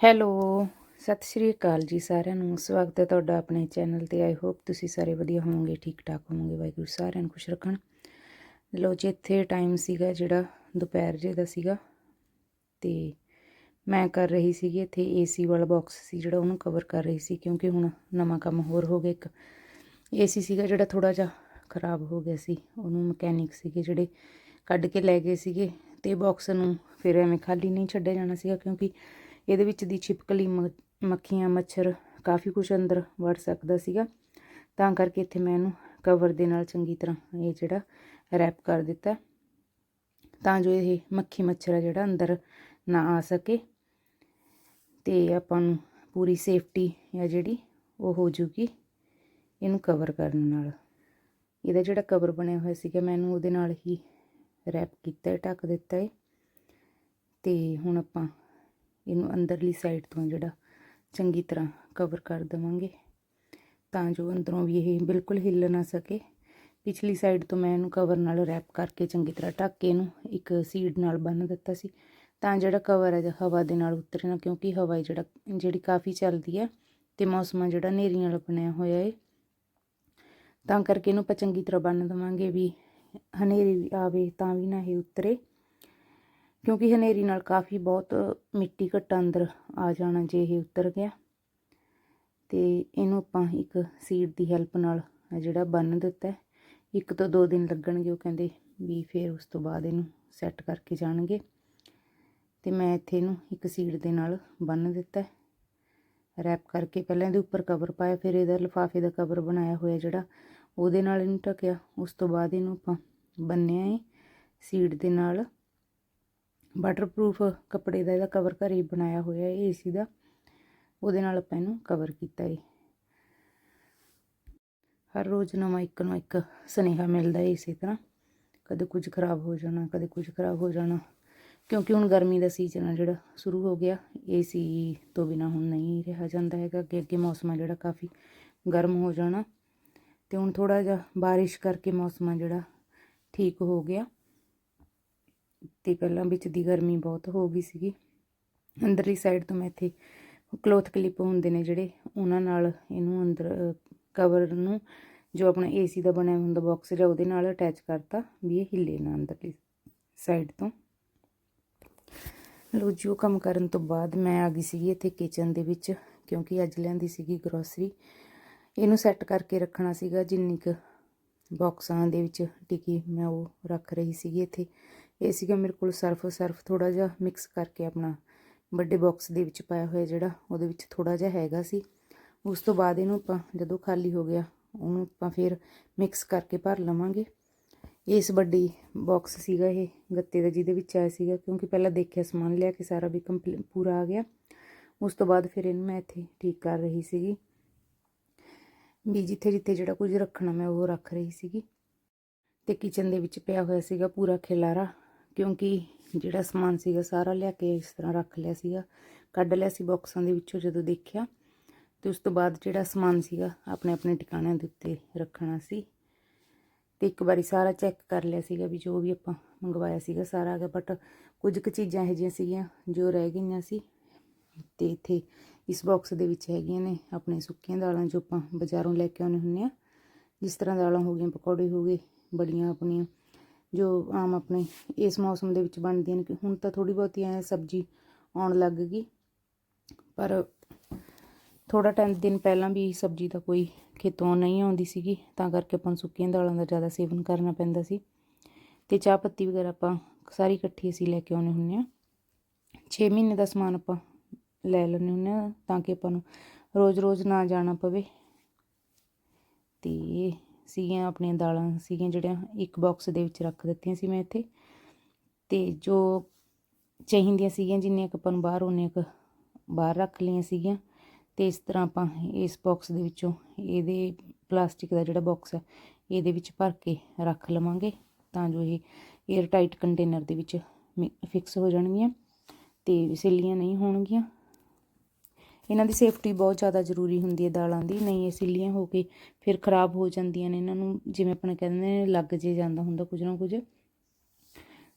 Hello, ਸਤਿ ਸ਼੍ਰੀ ਅਕਾਲ ਜੀ ਸਾਰਿਆਂ ਨੂੰ। ਸਵਾਗਤ ਹੈ ਤੁਹਾਡਾ ਆਪਣੇ ਚੈਨਲ ਤੇ। ਆਈ ਹੋਪ ਤੁਸੀਂ ਸਾਰੇ ਵਧੀਆ ਹੋਵੋਗੇ ਠੀਕ ਠਾਕ ਹੋਵੋਗੇ। ਵਾਹਿਗੁਰੂ ਸਾਰਿਆਂ ਨੂੰ ਖੁਸ਼ ਰੱਖਣ। ਲੋ ਜੀ, ਇੱਥੇ ਟਾਈਮ ਸੀਗਾ ਜਿਹੜਾ, ਦੁਪਹਿਰ ਜੇ ਦਾ ਸੀਗਾ। ਤੇ ਮੈਂ ਕਰ ਰਹੀ ਸੀਗੀ ਇੱਥੇ ਏਸੀ ਵਾਲਾ ਬਾਕਸ ਸੀ ਜਿਹੜਾ ਉਹਨੂੰ ਕਵਰ ਕਰ ਰਹੀ ਸੀ, ਕਿਉਂਕਿ ਹੁਣ ਨਵਾਂ ਕੰਮ ਹੋਰ ਹੋ ਗਿਆ ਇੱਕ। ਏਸੀ ਸੀਗਾ ਜਿਹੜਾ ਥੋੜਾ ਜਿਹਾ ਖਰਾਬ ਹੋ ਗਿਆ ਸੀ। ਉਹਨੂੰ ਮਕੈਨਿਕ ਸੀਗੇ ਜਿਹੜੇ ਕੱਢ ਕੇ ਲੈ ਗਏ ਸੀਗੇ। ਤੇ ਬਾਕਸ ਨੂੰ ਫਿਰ ਐਵੇਂ ਖਾਲੀ ਨਹੀਂ ਛੱਡਿਆ ਜਾਣਾ ਸੀਗਾ, ਕਿਉਂਕਿ ਇਹਦੇ ਵਿੱਚ ਦੀ ਛਿਪਕਲੀ ਮ- ਮੱਖੀਆਂ, ਮੱਛਰ ਕਾਫੀ ਕੁਝ ਅੰਦਰ ਵੜ ਸਕਦਾ ਸੀਗਾ। ਤਾਂ ਕਰਕੇ ਇੱਥੇ ਮੈਂ ਇਹਨੂੰ ਕਵਰ ਦੇ ਨਾਲ ਚੰਗੀ ਤਰ੍ਹਾਂ ਇਹ ਜਿਹੜਾ ਰੈਪ ਕਰ ਦਿੱਤਾ। ਤਾਂ ਜੋ ਇਹ ਮੱਖੀ, ਮੱਛਰ ਆ ਜਿਹੜਾ ਅੰਦਰ ਨਾ ਆ ਸਕੇ। ਤੇ ਆਪਾਂ ਨੂੰ ਪੂਰੀ ਸੇਫਟੀ ਆ ਜਿਹੜੀ, ਉਹ ਹੋ ਜੂਗੀ ਇਹਨੂੰ ਕਵਰ ਕਰਨ ਨਾਲ। ਇਹਦਾ ਜਿਹੜਾ ਕਵਰ ਬਣਿਆ ਹੋਇਆ ਸੀਗਾ ਮੈਨੂੰ ਉਹਦੇ ਨਾਲ ਹੀ ਰੈਪ ਕੀਤਾ ਹੈ ਢੱਕ ਦਿੱਤਾ ਹੈ ਤੇ ਹੁਣ ਆਪਾਂ ਇਹਨੂੰ ਅੰਦਰਲੀ ਸਾਈਡ ਤੋਂ ਜਿਹੜਾ ਚੰਗੀ ਤਰ੍ਹਾਂ ਕਵਰ ਕਰ ਦਵਾਂਗੇ ਤਾਂ ਜੋ ਅੰਦਰੋਂ ਵੀ ਇਹ ਬਿਲਕੁਲ ਹਿੱਲ ਨਾ ਸਕੇ। ਪਿਛਲੀ ਸਾਈਡ ਤੋਂ ਮੈਂ ਇਹਨੂੰ ਕਵਰ ਨਾਲ ਰੈਪ ਕਰਕੇ ਚੰਗੀ ਤਰ੍ਹਾਂ ਢੱਕ ਕੇ ਇਹਨੂੰ ਇੱਕ ਸੀਡ ਨਾਲ ਬੰਨ ਦਿੱਤਾ ਸੀ। ਤਾਂ ਜਿਹੜਾ ਕਵਰ ਹੈ, ਹਵਾ ਦੇ ਨਾਲ ਉਤਰੇ ਨਾ ਕਿਉਂਕਿ ਹਵਾ ਜਿਹੜਾ, ਜਿਹੜੀ ਕਾਫੀ ਚੱਲਦੀ ਹੈ ਤੇ ਮੌਸਮ ਜਿਹੜਾ ਨੇਰੀ ਨਾਲ ਬਣਿਆ ਹੋਇਆ ਹੈ। ਤਾਂ ਕਰਕੇ ਇਹਨੂੰ ਆਪਾਂ ਚੰਗੀ ਤਰ੍ਹਾਂ ਬੰਨ ਦਵਾਂਗੇ ਵੀ ਹਨੇਰੀ ਵੀ ਆਵੇ ਤਾਂ ਵੀ ਨਾ ਇਹ ਉਤਰੇ। ਕਿਉਂਕਿ ਹਨੇਰੀ ਨਾਲ ਕਾਫੀ ਬਹੁਤ ਮਿੱਟੀ ਘੱਟਾ ਅੰਦਰ ਆ ਜਾਣਾ ਜੇ ਇਹ ਉਤਰ ਗਿਆ। ਤੇ ਇਹਨੂੰ ਆਪਾਂ ਇੱਕ ਸੀਟ ਦੀ ਹੈਲਪ ਨਾਲ ਜਿਹੜਾ ਬੰਨ ਦਿੱਤਾ ਇੱਕ ਤੋਂ ਦੋ ਦਿਨ ਲੱਗਣਗੇ, ਉਹ ਕਹਿੰਦੇ ਵੀ ਫਿਰ ਉਸ ਤੋਂ ਬਾਅਦ ਇਹਨੂੰ ਸੈੱਟ ਕਰਕੇ ਜਾਣਗੇ। ਤੇ ਮੈਂ ਇੱਥੇ ਇਹਨੂੰ ਇੱਕ ਸੀਟ ਦੇ ਨਾਲ ਬੰਨ ਦਿੱਤਾ ਰੈਪ ਕਰਕੇ ਪਹਿਲਾਂ ਇਹਦੇ ਉੱਪਰ ਕਵਰ ਪਾਇਆ, ਫਿਰ ਇਹਦਾ ਲਿਫਾਫੇ ਦਾ ਕਵਰ ਬਣਾਇਆ ਹੋਇਆ ਜਿਹੜਾ ਉਹਦੇ ਨਾਲ ਇਹਨੂੰ ਢੱਕਿਆ। ਉਸ ਤੋਂ ਬਾਅਦ ਇਹਨੂੰ ਆਪਾਂ ਬੰਨਿਆ ਹੈ ਸੀਟ ਦੇ ਨਾਲ। ਵਾਟਰਪ੍ਰੂਫ ਕੱਪੜੇ ਦਾ ਇਹਦਾ ਕਵਰ ਘਰੇ ਹੀ ਬਣਾਇਆ ਹੋਇਆ ਹੈ ਏਸੀ ਦਾ। ਉਹਦੇ ਨਾਲ ਆਪਾਂ ਇਹਨੂੰ ਕਵਰ ਕੀਤਾ ਹੈ ਹਰ ਰੋਜ਼ ਨਵਾਂ ਇੱਕ ਨੂੰ ਇੱਕ ਸੁਨੇਹਾ ਮਿਲਦਾ ਹੈ ਇਸੇ ਤਰ੍ਹਾਂ। ਕਦੇ ਕੁਝ ਖਰਾਬ ਹੋ ਜਾਣਾ, ਕਦੇ ਕੁਝ ਖਰਾਬ ਹੋ ਜਾਣਾ। ਕਿਉਂਕਿ ਹੁਣ ਗਰਮੀ ਦਾ ਸੀਜ਼ਨ ਆ ਜਿਹੜਾ, ਸ਼ੁਰੂ ਹੋ ਗਿਆ। ਏਸੀ ਤੋਂ ਬਿਨਾ ਹੁਣ ਨਹੀਂ ਰਿਹਾ ਜਾਂਦਾ ਹੈਗਾ, ਅੱਗੇ ਅੱਗੇ ਮੌਸਮ ਆ ਜਿਹੜਾ ਕਾਫੀ ਗਰਮ ਹੋ ਜਾਣਾ। ਤੇ ਹੁਣ ਥੋੜਾ ਜਿਹਾ ਬਾਰਿਸ਼ ਕਰਕੇ ਮੌਸਮ ਆ ਜਿਹੜਾ ਠੀਕ ਹੋ ਗਿਆ। ਤੇ ਪਹਿਲਾਂ ਵਿੱਚ ਦੀ ਗਰਮੀ ਬਹੁਤ ਹੋ ਗਈ ਸੀਗੀ। ਅੰਦਰਲੀ ਸਾਈਡ ਤੋਂ ਮੈਂ ਇੱਥੇ ਕਲੋਥ ਕਲਿੱਪ ਹੁੰਦੇ ਨੇ ਜਿਹੜੇ, ਉਹਨਾਂ ਨਾਲ ਇਹਨੂੰ ਅੰਦਰ ਕਵਰ ਨੂੰ ਜੋ ਆਪਣਾ ਏਸੀ ਦਾ ਬਣਿਆ ਹੁੰਦਾ ਬਾਕਸ ਜਿਹਾ, ਉਹਦੇ ਨਾਲ ਅਟੈਚ ਕਰਤਾ ਵੀ ਇਹ ਹਿੱਲੇ ਨਾ ਅੰਦਰਲੀ ਸਾਈਡ ਤੋਂ। ਲੋ ਜੀ, ਉਹ ਕੰਮ ਕਰਨ ਤੋਂ ਬਾਅਦ ਮੈਂ ਆ ਗਈ ਸੀਗੀ ਇੱਥੇ ਕਿਚਨ ਦੇ ਵਿੱਚ, ਕਿਉਂਕਿ ਅੱਜ ਲਿਆਂਦੀ ਸੀਗੀ ਗਰੋਸਰੀ ਇਹਨੂੰ ਸੈੱਟ ਕਰਕੇ ਰੱਖਣਾ ਸੀਗਾ, ਜਿੰਨੀ ਕੁ ਬਾਕਸਾਂ ਦੇ ਵਿੱਚ ਟਿੱਕੀ ਮੈਂ ਉਹ ਰੱਖ ਰਹੀ ਸੀਗੀ ਇੱਥੇ। ਇਹ ਸੀਗਾ ਮੇਰੇ ਕੋਲ ਸਰਫ ਸਰਫ ਥੋੜਾ ਜਿਹਾ ਮਿਕਸ ਕਰਕੇ ਆਪਣਾ ਵੱਡੇ ਬਾਕਸ ਦੇ ਵਿੱਚ ਪਾਇਆ ਹੋਇਆ ਜਿਹੜਾ ਉਹਦੇ ਵਿੱਚ ਥੋੜਾ ਜਿਹਾ ਹੈਗਾ ਸੀ। ਉਸ ਤੋਂ ਬਾਅਦ ਇਹਨੂੰ ਆਪਾਂ ਜਦੋਂ ਖਾਲੀ ਹੋ ਗਿਆ, ਉਹਨੂੰ ਆਪਾਂ ਫਿਰ ਮਿਕਸ ਕਰਕੇ ਭਰ ਲਵਾਂਗੇ। ਇਸ ਵੱਡੀ ਬਾਕਸ ਸੀਗਾ ਇਹ, ਗੱਤੇ ਦਾ ਜਿਹਦੇ ਵਿੱਚ ਆਇਆ ਸੀਗਾ, ਕਿਉਂਕਿ ਪਹਿਲਾਂ ਦੇਖਿਆ, ਸਮਾਨ ਲਿਆ ਕੇ ਸਾਰਾ ਵੀ ਕੰਪਲੀ ਪੂਰਾ ਆ ਗਿਆ। ਉਸ ਤੋਂ ਬਾਅਦ ਫਿਰ ਇਹਨੂੰ ਮੈਂ ਇੱਥੇ ਠੀਕ ਕਰ ਰਹੀ ਸੀਗੀ। ਵੀ ਜਿੱਥੇ ਜਿੱਥੇ ਜਿਹੜਾ ਕੁਝ ਰੱਖਣਾ ਮੈਂ ਉਹ ਰੱਖ ਰਹੀ ਸੀਗੀ। ਤੇ ਕਿਚਨ ਦੇ ਵਿੱਚ ਪਿਆ ਹੋਇਆ ਸੀਗਾ ਪੂਰਾ ਖਿਲਾਰਾ। ਕਿਉਂਕਿ ਜਿਹੜਾ ਸਮਾਨ ਸੀਗਾ ਸਾਰਾ ਲਿਆ ਕੇ ਇਸ ਤਰ੍ਹਾਂ ਰੱਖ ਲਿਆ ਸੀਗਾ। ਕੱਢ ਲਿਆ ਸੀ ਬਾਕਸਾਂ ਦੇ ਵਿੱਚੋਂ ਜਦੋਂ ਦੇਖਿਆ, ਤੇ ਉਸ ਤੋਂ ਬਾਅਦ ਜਿਹੜਾ ਸਮਾਨ ਸੀਗਾ ਆਪਣੇ ਆਪਣੇ ਟਿਕਾਣਿਆਂ ਦੇ ਉੱਤੇ ਰੱਖਣਾ ਸੀ। ਤੇ ਇੱਕ ਵਾਰੀ ਸਾਰਾ ਚੈੱਕ ਕਰ ਲਿਆ ਸੀਗਾ ਵੀ ਜੋ ਵੀ ਆਪਾਂ ਮੰਗਵਾਇਆ ਸੀਗਾ ਸਾਰਾ ਆ ਗਿਆ ਬਟ ਕੁਝ ਕੁ ਚੀਜ਼ਾਂ ਇਹੋ ਜਿਹੀਆਂ ਸੀਗੀਆਂ ਜੋ ਰਹਿ ਗਈਆਂ ਸੀ। ਤੇ ਇੱਥੇ ਇਸ ਬਾਕਸ ਦੇ ਵਿੱਚ ਹੈਗੀਆਂ ਨੇ ਆਪਣੇ ਸੁੱਕੀਆਂ ਦਾਲਾਂ ਜੋ ਆਪਾਂ ਬਾਜ਼ਾਰੋਂ ਲੈ ਕੇ ਆਉਂਦੇ ਹੁੰਦੇ ਆ ਜਿਸ ਤਰ੍ਹਾਂ ਦਾਲਾਂ ਹੋ ਗਈਆਂ, ਪਕੌੜੇ ਹੋ ਗਏ, ਬੜੀਆਂ ਆਪਣੀਆਂ ਜੋ ਆਮ ਆਪਣੇ ਇਸ ਮੌਸਮ ਦੇ ਵਿੱਚ ਬਣਦੀਆਂ ਨੇ ਕਿ ਹੁਣ ਤਾਂ ਥੋੜੀ ਬਹੁਤੀ ਐ ਸਬਜ਼ੀ ਆਉਣ ਲੱਗ ਗਈ। ਪਰ ਥੋੜਾ ਟਾਈਮ ਦਿਨ ਪਹਿਲਾਂ ਵੀ ਸਬਜ਼ੀ ਦਾ ਕੋਈ ਖੇਤੋਂ ਨਹੀਂ ਆਉਂਦੀ ਸੀਗੀ, ਤਾਂ ਕਰਕੇ ਆਪਾਂ ਨੂੰ ਸੁੱਕੀਆਂ ਦਾਲਾਂ ਦਾ ਜ਼ਿਆਦਾ ਸੇਵਨ ਕਰਨਾ ਪੈਂਦਾ ਸੀ। ਤੇ ਚਾਹ ਪੱਤੀ ਵਗੈਰਾ ਆਪਾਂ ਸਾਰੀ ਇਕੱਠੀ ਅਸੀਂ ਲੈ ਕੇ ਆਉਂਦੇ ਹੁੰਦੇ ਆ 6 ਮਹੀਨੇ ਦਾ ਸਮਾਨ ਆਪਾਂ ਲੈ ਲੈਂਦੇ ਹੁੰਦੇ ਆ ਤਾਂ ਕਿ ਆਪਾਂ ਨੂੰ ਰੋਜ਼-ਰੋਜ਼ ਨਾ ਜਾਣਾ ਪਵੇ। ਤੇ ਸੀਗੀਆਂ, ਆਪਣੀਆਂ ਦਾਲਾਂ ਸੀਗੀਆਂ ਜਿਹੜੀਆਂ ਇੱਕ ਬਾਕਸ ਦੇ ਵਿੱਚ ਰੱਖ ਦਿੱਤੀਆਂ ਸੀ ਮੈਂ ਇੱਥੇ। ਤੇ ਜੋ ਚਾਹੀਦੀਆਂ ਸੀਗੀਆਂ, ਜਿੰਨੀਆਂ ਕੁ ਆਪਾਂ ਨੂੰ ਬਾਹਰ ਉਹਨੀਆਂ ਕੁ ਬਾਹਰ ਰੱਖ ਲਈਆਂ ਸੀਗੀਆਂ। ਤੇ ਇਸ ਤਰ੍ਹਾਂ ਆਪਾਂ ਇਸ ਬਾਕਸ ਦੇ ਵਿੱਚੋਂ ਇਹਦੇ ਪਲਾਸਟਿਕ ਦਾ ਜਿਹੜਾ ਬਾਕਸ ਹੈ, ਇਹਦੇ ਵਿੱਚ ਭਰ ਕੇ ਰੱਖ ਲਵਾਂਗੇ ਤਾਂ ਜੋ ਇਹ 에ਅਰ ਟਾਈਟ ਕੰਟੇਨਰ ਦੇ ਵਿੱਚ ਫਿਕਸ ਹੋ ਜਾਣਗੀਆਂ ਤੇ ਸਿੱਲੀਆਂ ਨਹੀਂ ਹੋਣਗੀਆਂ। ਇਹਨਾਂ ਦੀ ਸੇਫਟੀ ਬਹੁਤ ਜ਼ਿਆਦਾ ਜ਼ਰੂਰੀ ਹੁੰਦੀ ਹੈ ਦਾਲਾਂ ਦੀ, ਨਹੀਂ ਇਹ ਸਿੱਲੀਆਂ ਹੋ ਕੇ ਫਿਰ ਖਰਾਬ ਹੋ ਜਾਂਦੀਆਂ ਨੇ, ਇਹਨਾਂ ਨੂੰ ਜਿਵੇਂ ਆਪਣਾ ਕਹਿੰਦੇ ਨੇ ਲੱਗ ਜੇ ਜਾਂਦਾ ਹੁੰਦਾ ਕੁਝ ਨਾ ਕੁਝ।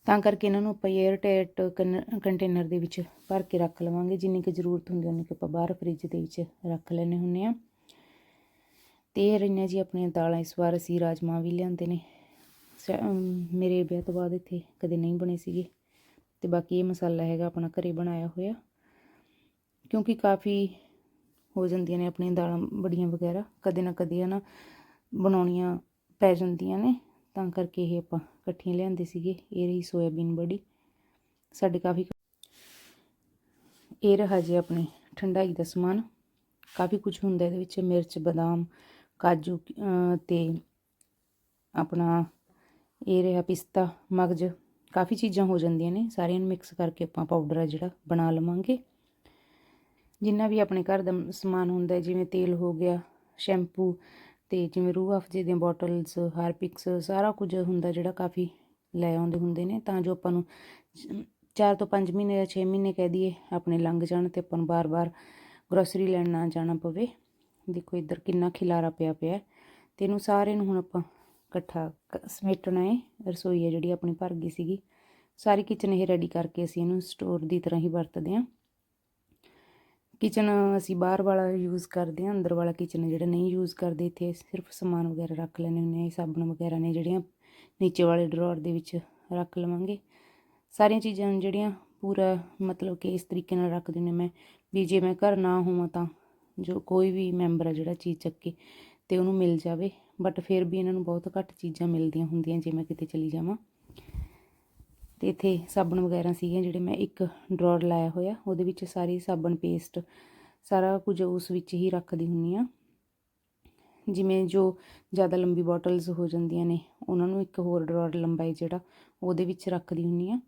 ਤਾਂ ਕਰਕੇ ਇਹਨਾਂ ਨੂੰ ਆਪਾਂ 에ਅਰ ਟਾਈਟ ਕੰਟੇਨਰ ਦੇ ਵਿੱਚ ਭਰ ਕੇ ਰੱਖ ਲਵਾਂਗੇ, ਜਿੰਨੀ ਕੁ ਜ਼ਰੂਰਤ ਹੁੰਦੀ ਉਨੀ ਕੁ ਆਪਾਂ ਬਾਹਰ ਫ੍ਰਿਜ ਦੇ ਵਿੱਚ ਰੱਖ ਲੈਣੇ ਹੁੰਨੇ ਆ ਤੇ ਇਹ ਰਹੀਆਂ ਜੀ ਆਪਣੀਆਂ ਦਾਲਾਂ, ਇਸ ਵਾਰ ਅਸੀਂ ਰਾਜਮਾ ਵੀ ਲਿਆਂਦੇ ਨੇ। ਸ- ਮੇਰੇ ਵਿਆਹ ਤੋਂ ਬਾਅਦ ਇੱਥੇ ਕਦੇ ਨਹੀਂ ਬਣੇ ਸੀਗੇ। ਤੇ ਬਾਕੀ ਇਹ ਮਸਾਲਾ ਹੈਗਾ ਆਪਣਾ ਘਰੇ ਬਣਾਇਆ ਹੋਇਆ। ਕਿਉਂਕਿ ਕਾਫੀ ਹੋ ਜਾਂਦੀਆਂ ਨੇ ਆਪਣੀਆਂ ਦਾਲਾਂ ਬੜੀਆਂ ਵਗੈਰਾ, ਕਦੇ ਨਾ ਕਦੇ ਨਾ ਬਣਾਉਣੀਆਂ ਪੈ ਜਾਂਦੀਆਂ ਨੇ, ਤਾਂ ਕਰਕੇ ਇਹ ਆਪਾਂ ਇਕੱਠੀਆਂ ਲਿਆਂਦੇ ਸੀਗੇ, ਇਹ ਰਹੀ ਸੋਇਆਬੀਨ ਬੜੀ, ਸਾਡੇ ਕਾਫੀ ਇਹ ਰਹਾ ਜੀ ਆਪਣੇ ਠੰਡਾਈ ਦਾ ਸਮਾਨ, ਕਾਫੀ ਕੁਝ ਹੁੰਦਾ ਇਹਦੇ ਵਿੱਚ, ਮਿਰਚ, ਬਦਾਮ, ਕਾਜੂ, ਅਹ ਤੇ ਆਪਣਾ ਇਹ ਰਿਹਾ ਪਿਸਤਾ, ਮਗਜ, ਕਾਫੀ ਚੀਜ਼ਾਂ ਹੋ ਜਾਂਦੀਆਂ ਨੇ, ਸਾਰੀਆਂ ਨੂੰ ਮਿਕਸ ਕਰਕੇ ਆਪਾਂ ਪਾਊਡਰ ਆ ਜਿਹੜਾ ਬਣਾ ਲਵਾਂਗੇ। ਜਿੰਨਾ ਵੀ ਆਪਣੇ ਘਰ ਦਾ ਸਮਾਨ ਹੁੰਦਾ ਜਿਵੇਂ ਤੇਲ ਹੋ ਗਿਆ, ਸ਼ੈਂਪੂ ਤੇ ਜਿਵੇਂ ਰੂਹ ਅਫਜੇ ਦੀਆਂ ਬੋਟਲਸ, ਹਾਰਪਿਕਸ, ਸਾਰਾ ਕੁਝ ਹੁੰਦਾ ਜਿਹੜਾ ਕਾਫੀ ਲੈ ਆਉਂਦੇ ਹੁੰਦੇ ਨੇ, ਤਾਂ ਜੋ ਆਪਾਂ ਨੂੰ 4 ਤੋਂ 5 ਮਹੀਨੇ ਜਾਂ 6 ਮਹੀਨੇ ਕਹਿ ਦਈਏ ਆਪਣੇ ਲੰਘ ਜਾਣ ਤੇ ਆਪਾਂ ਨੂੰ ਬਾਰ-ਬਾਰ ਗਰੋਸਰੀ ਲੈਣ ਨਾ ਜਾਣਾ ਪਵੇ। ਦੇਖੋ ਇੱਧਰ ਕਿੰਨਾ ਖਿਲਾਰਾ ਪਿਆ ਪਿਆ ਹੈ ਤੇ ਇਹਨੂੰ ਸਾਰੇ ਨੂੰ ਹੁਣ ਆਪਾਂ ਇਕੱਠਾ ਸਮੇਟਣਾ ਹੈ। ਰਸੋਈ ਹੈ ਜਿਹੜੀ ਆਪਣੀ ਭਰ ਗਈ ਸੀਗੀ। ਸਾਰੀ ਕਿਚਨ ਇਹ ਰੈਡੀ ਕਰਕੇ ਅਸੀਂ ਇਹਨੂੰ ਸਟੋਰ ਦੀ ਤਰ੍ਹਾਂ ਹੀ ਵਰਤਦੇ ਹਾਂ। ਕਿਚਨ ਅਸੀਂ ਬਾਹਰ ਵਾਲਾ ਯੂਜ਼ ਕਰਦੇ ਹਾਂ, ਅੰਦਰ ਵਾਲਾ ਕਿਚਨ ਜਿਹੜਾ ਨਹੀਂ ਯੂਜ਼ ਕਰਦੇ, ਇੱਥੇ ਸਿਰਫ ਸਮਾਨ ਵਗੈਰਾ ਰੱਖ ਲੈਂਦੇ ਹੁੰਦੇ ਹਾਂ ਸਾਬਣ ਵਗੈਰਾ ਨੇ ਜਿਹੜੀਆਂ ਨੀਚੇ ਵਾਲੇ ਡਰਾਅਰ ਦੇ ਵਿੱਚ ਰੱਖ ਲਵਾਂਗੇ। ਸਾਰੀਆਂ ਚੀਜ਼ਾਂ ਜਿਹੜੀਆਂ ਪੂਰਾ ਮਤਲਬ ਕਿ ਇਸ ਤਰੀਕੇ ਨਾਲ ਰੱਖ ਦਿੰਦੇ ਮੈਂ, ਵੀ ਜੇ ਮੈਂ ਘਰ ਨਾ ਹੋਵਾਂ ਤਾਂ ਜੋ ਕੋਈ ਵੀ ਮੈਂਬਰ ਆ ਜਿਹੜਾ ਚੀਜ਼ ਚੱਕੇ ਤੇ ਉਹਨੂੰ ਮਿਲ ਜਾਵੇ ਬਟ ਫਿਰ ਵੀ ਇਹਨਾਂ ਨੂੰ ਬਹੁਤ ਘੱਟ ਚੀਜ਼ਾਂ ਮਿਲਦੀਆਂ ਹੁੰਦੀਆਂ ਜੇ ਮੈਂ ਕਿਤੇ ਚਲੀ ਜਾਵਾਂ। ਤੇ ਇੱਥੇ ਸਾਬਣ ਵਗੈਰਾ ਸੀਗੇ ਜਿਹੜੇ ਮੈਂ ਇੱਕ ਡਰਾਅਰ ਲਾਇਆ ਹੋਇਆ, ਉਹਦੇ ਵਿੱਚ ਸਾਰੀ ਸਾਬਣ ਪੇਸਟ ਸਾਰਾ ਕੁਝ ਉਸ ਵਿੱਚ ਹੀ ਰੱਖਦੀ ਹੁੰਨੀ ਆ ਜਿਵੇਂ ਜੋ ਜ਼ਿਆਦਾ ਲੰਬੀ ਬੋਟਲਸ ਹੋ ਜਾਂਦੀਆਂ ਨੇ, ਉਹਨਾਂ ਨੂੰ ਇੱਕ ਹੋਰ ਡਰਾਅਰ ਲੰਬਾਈ ਜਿਹੜਾ, ਉਹਦੇ ਵਿੱਚ ਰੱਖਦੀ ਹੁੰਨੀ ਆ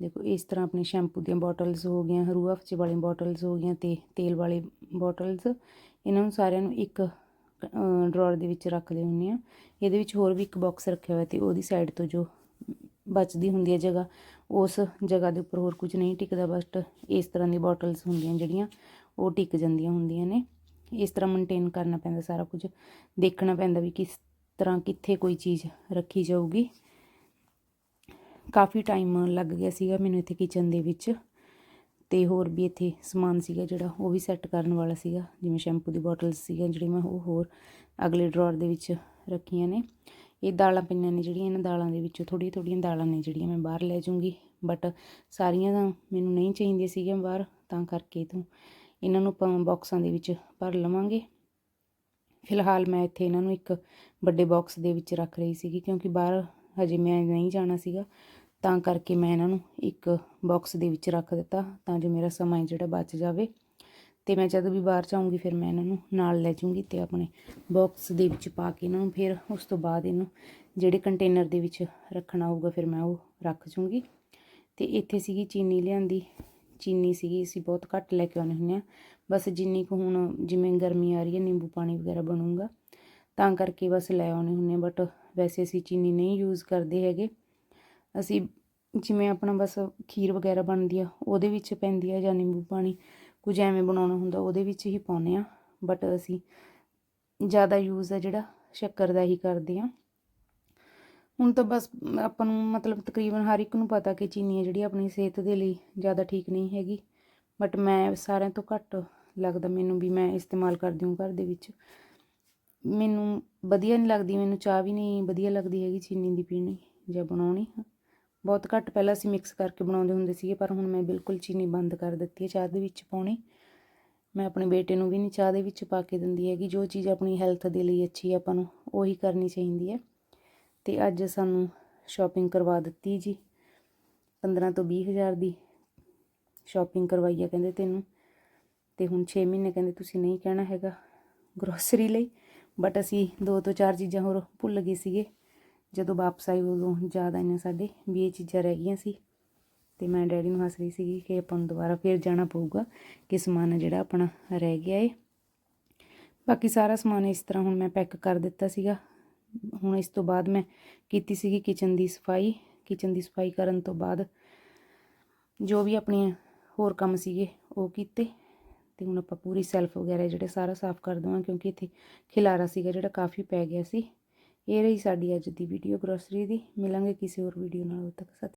ਦੇਖੋ, ਇਸ ਤਰ੍ਹਾਂ ਆਪਣੇ ਸ਼ੈਂਪੂ ਦੀਆਂ ਬੋਟਲਸ ਹੋ ਗਈਆਂ, ਰੂਹ ਅਫਜੇ ਵਾਲੀਆਂ ਬੋਟਲਸ ਹੋ ਗਈਆਂ, ਤੇ ਤੇਲ ਵਾਲੇ ਬੋਟਲਸ ਇਹਨਾਂ ਨੂੰ ਸਾਰਿਆਂ ਨੂੰ ਇੱਕ ਡਰਾਅਰ ਦੇ ਵਿੱਚ ਰੱਖਦੇ ਹੁੰਨੇ ਆ ਇਹਦੇ ਵਿੱਚ ਹੋਰ ਵੀ ਇੱਕ ਬਾਕਸ ਰੱਖਿਆ ਹੋਇਆ ਤੇ ਉਹਦੀ ਸਾਈਡ ਤੋਂ ਜੋ ਬਚਦੀ ਹੁੰਦੀ ਹੈ ਜਗ੍ਹਾ, ਉਸ ਜਗ੍ਹਾ ਦੇ ਉੱਪਰ ਹੋਰ ਕੁਝ ਨਹੀਂ ਟਿਕਦਾ, ਬਸ ਇਸ ਤਰ੍ਹਾਂ ਦੀ ਬੋਟਲਸ ਹੁੰਦੀਆਂ ਜਿਹੜੀਆਂ, ਉਹ ਟਿਕ ਜਾਂਦੀਆਂ ਹੁੰਦੀਆਂ ਨੇ। ਇਸ ਤਰ੍ਹਾਂ ਮੇਨਟੇਨ ਕਰਨਾ ਪੈਂਦਾ ਸਾਰਾ ਕੁਝ, ਦੇਖਣਾ ਪੈਂਦਾ ਵੀ ਕਿਸ ਤਰ੍ਹਾਂ ਕਿੱਥੇ ਕੋਈ ਚੀਜ਼ ਰੱਖੀ ਜਾਊਗੀ। ਕਾਫੀ ਟਾਈਮ ਲੱਗ ਗਿਆ ਸੀਗਾ ਮੈਨੂੰ ਇੱਥੇ ਕਿਚਨ ਦੇ ਵਿੱਚ, ਤੇ ਹੋਰ ਵੀ ਇੱਥੇ ਸਮਾਨ ਸੀਗਾ ਜਿਹੜਾ, ਉਹ ਵੀ ਸੈੱਟ ਕਰਨ ਵਾਲਾ ਸੀਗਾ, ਜਿਵੇਂ ਸ਼ੈਂਪੂ ਦੀ ਬੋਟਲਸ ਸੀਗੀਆਂ ਜਿਹੜੀਆਂ ਮੈਂ ਉਹ ਹੋਰ ਅਗਲੇ ਡਰਾਅਰ ਦੇ ਵਿੱਚ ਰੱਖੀਆਂ ਨੇ। ਇਹ ਦਾਲਾਂ ਪਈਆਂ ਨੇ ਜਿਹੜੀਆਂ ਇਹਨਾਂ ਦਾਲਾਂ ਦੇ ਵਿੱਚੋਂ ਥੋੜ੍ਹੀਆਂ ਥੋੜ੍ਹੀਆਂ ਦਾਲਾਂ ਨੇ ਜਿਹੜੀਆਂ ਮੈਂ ਬਾਹਰ ਲੈ ਜਾਊਂਗੀ। ਬਟ ਸਾਰੀਆਂ ਤਾਂ ਮੈਨੂੰ ਨਹੀਂ ਚਾਹੀਦੀਆਂ ਸੀਗੀਆਂ ਬਾਹਰ, ਤਾਂ ਕਰਕੇ ਤੂੰ ਇਹਨਾਂ ਨੂੰ ਆਪਾਂ ਬਾਕਸਾਂ ਦੇ ਵਿੱਚ ਭਰ ਲਵਾਂਗੇ। ਫਿਲਹਾਲ ਮੈਂ ਇੱਥੇ ਇਹਨਾਂ ਨੂੰ ਇੱਕ ਵੱਡੇ ਬਾਕਸ ਦੇ ਵਿੱਚ ਰੱਖ ਰਹੀ ਸੀਗੀ ਕਿਉਂਕਿ ਬਾਹਰ ਹਜੇ ਮੈਂ ਨਹੀਂ ਜਾਣਾ ਸੀਗਾ। ਤਾਂ ਕਰਕੇ ਮੈਂ ਇਹਨਾਂ ਨੂੰ ਇੱਕ ਬਾਕਸ ਦੇ ਵਿੱਚ ਰੱਖ ਦਿੱਤਾ ਤਾਂ ਜੋ ਮੇਰਾ ਸਮਾਂ ਜਿਹੜਾ ਬਚ ਜਾਵੇ। ਤੇ ਮੈਂ ਜਦ ਵੀ ਬਾਹਰ ਜਾਊਂਗੀ ਫਿਰ ਮੈਂ ਇਹਨਾਂ ਨੂੰ ਨਾਲ ਲੈ ਜਾਊਂਗੀ ਤੇ ਆਪਣੇ ਬਾਕਸ ਦੇ ਵਿੱਚ ਪਾ ਕੇ ਇਹਨਾਂ ਨੂੰ ਫਿਰ ਉਸ ਤੋਂ ਬਾਅਦ ਇਹਨੂੰ ਜਿਹੜੇ ਕੰਟੇਨਰ ਦੇ ਵਿੱਚ ਰੱਖਣਾ ਹੋਊਗਾ ਫਿਰ ਮੈਂ ਉਹ ਰੱਖ ਜੂੰਗੀ ਤੇ ਇੱਥੇ ਸੀਗੀ ਚੀਨੀ ਲਿਆਂਦੀ। ਚੀਨੀ ਸੀਗੀ, ਅਸੀਂ ਬਹੁਤ ਘੱਟ ਲੈ ਕੇ ਆਉਣੇ ਹੁੰਦੇ ਆ ਬਸ ਜਿੰਨੀ ਕੁ ਹੁਣ ਜਿਵੇਂ ਗਰਮੀ ਆ ਰਹੀ ਹੈ, ਨਿੰਬੂ ਪਾਣੀ ਵਗੈਰਾ ਬਣੂਗਾ। ਤਾਂ ਕਰਕੇ ਬਸ ਲੈ ਆਉਣੇ ਹੁੰਦੇ ਬਟ ਵੈਸੇ ਅਸੀਂ ਚੀਨੀ ਨਹੀਂ ਯੂਜ਼ ਕਰਦੇ ਹੈਗੇ। ਅਸੀਂ ਜਿਵੇਂ ਆਪਣਾ ਬਸ ਖੀਰ ਵਗੈਰਾ ਬਣਦੀ ਆ, ਉਹਦੇ ਵਿੱਚ ਪੈਂਦੀ ਆ ਜਾਂ ਨਿੰਬੂ ਪਾਣੀ। ਕੁਝ ਐਵੇਂ ਬਣਾਉਣਾ ਹੁੰਦਾ, ਉਹਦੇ ਵਿੱਚ ਹੀ ਪਾਉਂਦੇ ਆ ਬਟ ਅਸੀਂ ਜ਼ਿਆਦਾ ਯੂਜ਼ ਆ ਜਿਹੜਾ ਸ਼ੱਕਰ ਦਾ ਹੀ ਕਰਦੇ ਆ ਹੁਣ ਤਾਂ ਬਸ ਆਪਾਂ ਨੂੰ ਮਤਲਬ ਤਕਰੀਬਨ ਹਰ ਇੱਕ ਨੂੰ ਪਤਾ ਕਿ ਚੀਨੀ ਹੈ ਜਿਹੜੀ ਆਪਣੀ ਸਿਹਤ ਦੇ ਲਈ ਜ਼ਿਆਦਾ ਠੀਕ ਨਹੀਂ ਹੈਗੀ। ਬਟ ਮੈਂ ਸਾਰਿਆਂ ਤੋਂ ਘੱਟ ਲੱਗਦਾ ਮੈਨੂੰ ਵੀ ਮੈਂ ਇਸਤੇਮਾਲ ਕਰਦੀ ਹਾਂ ਘਰ ਦੇ ਵਿੱਚ। ਮੈਨੂੰ ਵਧੀਆ ਨਹੀਂ ਲੱਗਦੀ, ਮੈਨੂੰ ਚਾਹ ਵੀ ਨਹੀਂ ਵਧੀਆ ਲੱਗਦੀ ਹੈਗੀ ਚੀਨੀ ਦੀ ਪੀਣੀ ਜਾਂ ਬਣਾਉਣੀ। ਬਹੁਤ ਘੱਟ ਪਹਿਲਾਂ ਅਸੀਂ ਮਿਕਸ ਕਰਕੇ ਬਣਾਉਂਦੇ ਹੁੰਦੇ ਸੀਗੇ, ਪਰ ਹੁਣ ਮੈਂ ਬਿਲਕੁਲ ਚੀਨੀ ਬੰਦ ਕਰ ਦਿੱਤੀ ਹੈ ਚਾਹ ਦੇ ਵਿੱਚ ਪਾਉਣੀ। ਮੈਂ ਆਪਣੇ ਬੇਟੇ ਨੂੰ ਵੀ ਨਹੀਂ ਚਾਹ ਦੇ ਵਿੱਚ ਪਾ ਕੇ ਦਿੰਦੀ ਹੈਗੀ, ਜੋ ਚੀਜ਼ ਆਪਣੀ ਹੈਲਥ ਦੇ ਲਈ ਅੱਛੀ ਹੈ ਆਪਾਂ ਨੂੰ ਉਹੀ ਕਰਨੀ ਚਾਹੀਦੀ ਹੈ। ਤੇ ਅੱਜ ਸਾਨੂੰ ਸ਼ਾਪਿੰਗ ਕਰਵਾ ਦਿੱਤੀ ਜੀ 15 ਤੋਂ 20 ਹਜ਼ਾਰ ਦੀ ਸ਼ਾਪਿੰਗ ਕਰਵਾਈ ਆ ਕਹਿੰਦੇ ਤੈਨੂੰ। ਤੇ ਹੁਣ 6 ਮਹੀਨੇ ਕਹਿੰਦੇ ਤੁਸੀਂ ਨਹੀਂ ਕਹਿਣਾ ਹੈਗਾ ਗਰੋਸਰੀ ਲਈ ਬਟ ਅਸੀਂ ਦੋ ਤੋਂ ਚਾਰ ਚੀਜ਼ਾਂ ਹੋਰ ਭੁੱਲ ਗਏ ਸੀਗੇ। ਜਦੋਂ ਵਾਪਸ ਆਈ ਉਦੋਂ ਯਾਦ ਆਈਆਂ ਸਾਡੇ ਵੀ ਇਹ ਚੀਜ਼ਾਂ ਰਹਿ ਗਈਆਂ ਸੀ। ਤੇ ਮੈਂ ਡੈਡੀ ਨੂੰ ਹੱਸ ਰਹੀ ਸੀਗੀ ਕਿ ਆਪਾਂ ਨੂੰ ਦੁਬਾਰਾ ਫੇਰ ਜਾਣਾ ਪਊਗਾ ਕਿ ਸਮਾਨ ਆ ਜਿਹੜਾ ਆਪਣਾ ਰਹਿ ਗਿਆ ਏ। ਬਾਕੀ ਸਾਰਾ ਸਮਾਨ ਇਸ ਤਰ੍ਹਾਂ ਹੁਣ ਮੈਂ ਪੈਕ ਕਰ ਦਿੱਤਾ ਸੀਗਾ। ਹੁਣ ਇਸ ਤੋਂ ਬਾਅਦ ਮੈਂ ਕੀਤੀ ਸੀਗੀ ਕਿਚਨ ਦੀ ਸਫ਼ਾਈ। ਕਿਚਨ ਦੀ ਸਫ਼ਾਈ ਕਰਨ ਤੋਂ ਬਾਅਦ ਜੋ ਵੀ ਆਪਣੀਆਂ ਹੋਰ ਕੰਮ ਸੀਗੇ ਉਹ ਕੀਤੇ। ਤੇ ਹੁਣ ਆਪਾਂ ਪੂਰੀ ਸੈਲਫ ਵਗੈਰਾ ਜਿਹੜੇ ਸਾਰਾ ਸਾਫ਼ ਕਰ ਦਵਾਂ ਕਿਉਂਕਿ ਇੱਥੇ ਖਿਲਾਰਾ ਸੀਗਾ ਜਿਹੜਾ ਕਾਫੀ ਪੈ ਗਿਆ ਸੀ। ਇਹ ਰਹੀ ਸਾਡੀ ਅੱਜ ਦੀ ਵੀਡੀਓ ਗਰੋਸਰੀ ਦੀ। ਮਿਲਾਂਗੇ ਕਿਸੇ ਹੋਰ ਵੀਡੀਓ ਨਾਲ, ਉਦੋਂ ਤੱਕ ਸਤਿ